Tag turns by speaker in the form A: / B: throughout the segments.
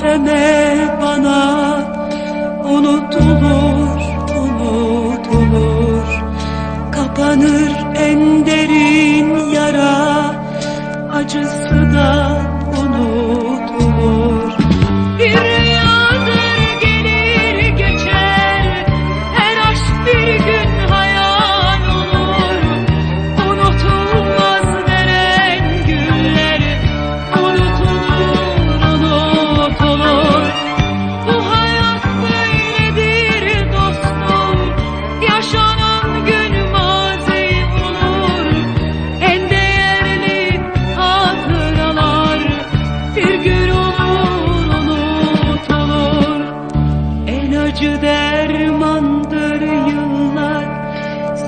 A: deme bana. Unutulur, unutulur. Kapanır en derin yara. Acısı da unutulur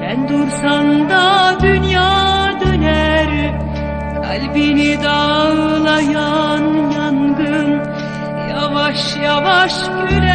A: Sen dursan da dünya döner. Kalbini dağlayan yangın Yavaş yavaş güler.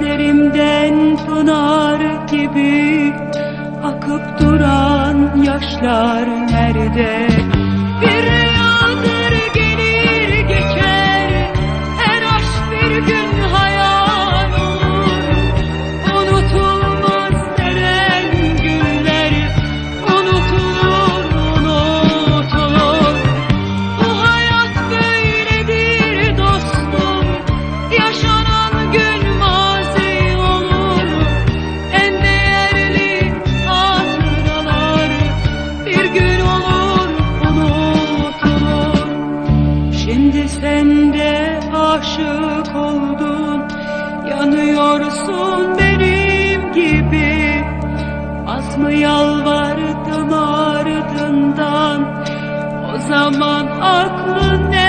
A: gözlerimde. Gözümde aşık oldun Yanıyorsun benim gibi Az mı yalvardım ardından O zaman aklın ne?